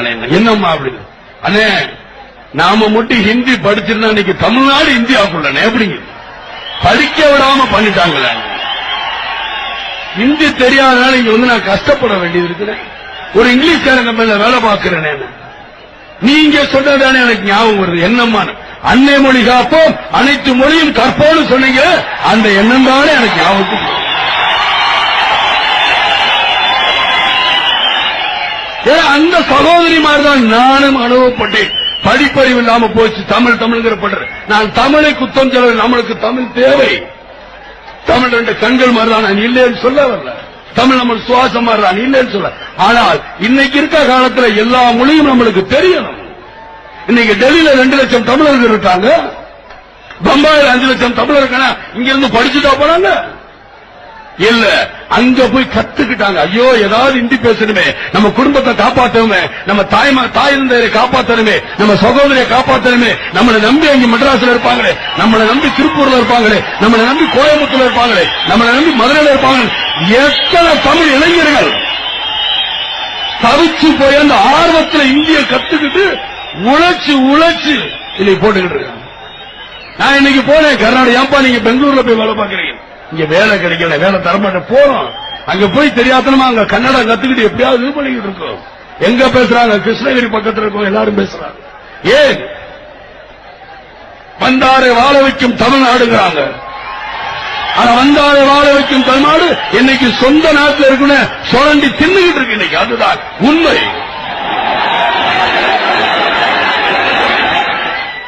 பண்ணிட்டாங்களே என்னம்மா அப்படின்னு அண்ணே நாம மட்டும் ஹிந்தி படிச்சிருந்தா இன்னைக்கு தமிழ்நாடு இந்தியாவுக்குள்ளே எப்படிங்க? படிக்க விடாம பண்ணிட்டாங்களே. ஹிந்தி தெரியாதனால இங்க வந்து நான் கஷ்டப்பட வேண்டியது இருக்கிறேன் ஒரு இங்கிலீஷ்காரங்க மேல வேலை பார்க்கிறேன். நீங்க சொன்னதானே எனக்கு ஞாபகம் வருது. என்னம்மா? அன்னை மொழி காப்போம் அனைத்து மொழியும் கற்போம்னு சொன்னீங்க. அந்த எண்ணம் தானே எனக்கு ஞாபகம் வருது. ஏன்னா அந்த சகோதரி தான் நானும் அனுபவப்பட்டேன். படிப்பறிவு இல்லாம போச்சு. தமிழ் தமிழ்ங்கிற பண்ற நான் தமிழை குத்தம் சொல்ல நம்மளுக்கு தமிழ் தேவை. தமிழ் ரெண்டு கண்கள் மாதிரி தான் நான் இல்லைன்னு சொல்ல வரல. தமிழ் நம்ம சுவாசம் மாதிரி தான் இல்லைன்னு சொல்ல. ஆனால் இன்னைக்கு இருக்க காலத்துல எல்லா மொழியும் நம்மளுக்கு தெரியணும். இன்னைக்கு டெல்லியில ரெண்டு லட்சம் தமிழர்கள் இருக்காங்க. பம்பாயில் அஞ்சு லட்சம் தமிழர் இருக்காங்க. இங்க இருந்து படிச்சுட்டா போனாங்க இல்ல அங்க போய் கத்துக்கிட்டாங்க. ஐயோ ஏதாவது இந்தி பேசணுமே. நம்ம குடும்பத்தை காப்பாற்றணுமே நம்ம தாய் தந்தையரை காப்பாத்தணுமே. நம்ம சகோதரியை காப்பாத்தணுமே. நம்மளை நம்பி அங்க மெட்ராஸ்ல இருப்பாங்களே. நம்மளை நம்பி திருப்பூர்ல இருப்பாங்களே. நம்மளை நம்பி கோயம்புத்தூர்ல இருப்பாங்களே. நம்மளை நம்பி மதுரையில இருப்பாங்க எத்தனை தமிழ் இளைஞர்கள் தவிச்சு போய் அந்த ஆர்வத்துல இந்திய கத்துக்கிட்டு உழைச்சு உழைச்சு இன்னைக்கு போட்டுக்கிட்டு இருக்காங்க. நான் இன்னைக்கு போனேன். கர்நாடகா ஏன்பா நீங்க பெங்களூர்ல போய் வேலை பாக்குறீங்க இங்க வேலை கிடைக்கல வேலை தரமாட்டேன் போறோம். அங்க போய் தெரியாதனமா அங்க கன்னடம் கத்துக்கிட்டு எப்படியாவது இது பண்ணிக்கிட்டு இருக்கோம். எங்க பேசுறாங்க? கிருஷ்ணகிரி பக்கத்துல இருக்கோம் எல்லாரும் பேசுறாங்க. ஏன்? வந்தாரை வாழ வைக்கும் தமிழ்நாடுங்கிறாங்க. ஆனா வந்தாரை வாழ வைக்கும் தமிழ்நாடு இன்னைக்கு சொந்த நாட்டில் இருக்குன்னு சுரண்டி தின்னுகிட்டு இருக்கு இன்னைக்கு. அதுதான் உண்மை.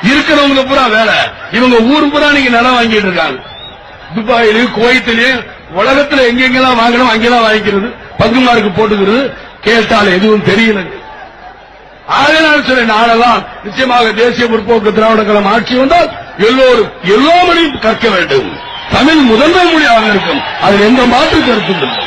இருக்கிறவங்க பூரா வேலை. இவங்க ஊர் பூரா நீங்க நிலம் வாங்கிட்டு இருக்காங்க. துபாயிலையும் குவைத்திலையும் உலகத்துல எங்கெங்கெல்லாம் வாங்கணும் அங்கெல்லாம் வாங்கிக்கிறது பங்குமாருக்கு போட்டுக்கிறது கேட்டால் எதுவும் தெரியல ஆகையினால் சொல்ல நாளெல்லாம் நிச்சயமாக தேசிய முற்போக்கு திராவிட கழகம் ஆட்சி வந்தால் எல்லோரும் எல்லா மொழியும் கற்க வேண்டும். தமிழ் முதன்மை மொழியாக இருக்கும். அதில் எந்த மாற்று கருத்தும் இல்லை.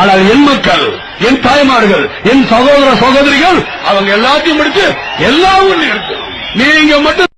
ஆனால் என் மக்கள் என் தாய்மார்கள் என் சகோதர சகோதரிகள் அவங்க எல்லாத்தையும் படித்து எல்லா ஊர்லையும் இருக்கணும் நீங்க மட்டும்